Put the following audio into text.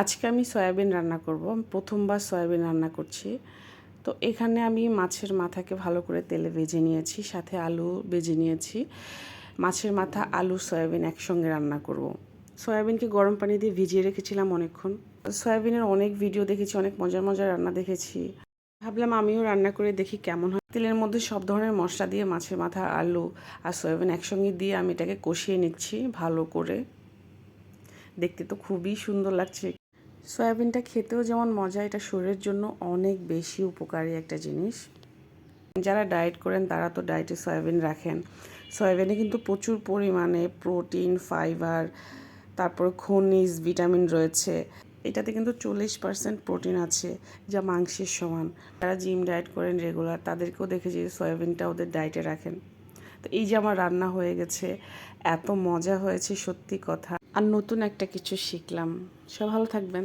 আজকে আমি সয়াবিন রান্না করব। প্রথমবার সয়াবিন রান্না করছি। তো এখানে আমি মাছের মাথাকে ভালো করে তেলে ভেজে নিয়েছি, সাথে আলু ভেজে নিয়েছি। মাছের মাথা, আলু, সয়াবিন একসঙ্গে রান্না করব। সয়াবিনকে গরম পানি দিয়ে ভিজিয়ে রেখেছিলাম অনেকক্ষণ। সয়াবিনের অনেক ভিডিও দেখেছি, অনেক মজার মজার রান্না দেখেছি। ভাবলাম আমিও রান্না করে দেখি কেমন হয়। তেলের মধ্যে সব ধরনের মশলা দিয়ে মাছের মাথা, আলু আর সয়াবিন একসঙ্গে দিয়ে আমি এটাকে কষিয়ে নিচ্ছি ভালো করে। দেখতে তো খুবই সুন্দর লাগছে। সয়াবিনটা খেতেও যেমন মজা, এটা শরীরের জন্য অনেক বেশি উপকারী একটা জিনিস। যারা ডায়েট করেন, তারা তো ডায়েটে সয়াবিন রাখেন। সয়াবিনে কিন্তু প্রচুর পরিমাণে প্রোটিন, ফাইবার, তারপর খনিজ, ভিটামিন রয়েছে। এটাতে কিন্তু চল্লিশ পার্সেন্ট প্রোটিন আছে, যা মাংসের সমান। যারা জিম ডায়েট করেন রেগুলার, তাদেরকেও দেখেছি যে সয়াবিনটা ওদের ডায়েটে রাখেন। তো এই যে আমার রান্না হয়ে গেছে, এত মজা হয়েছে সত্যি কথা। আর নতুন একটা কিছু শিখলাম। সব ভালো থাকবেন।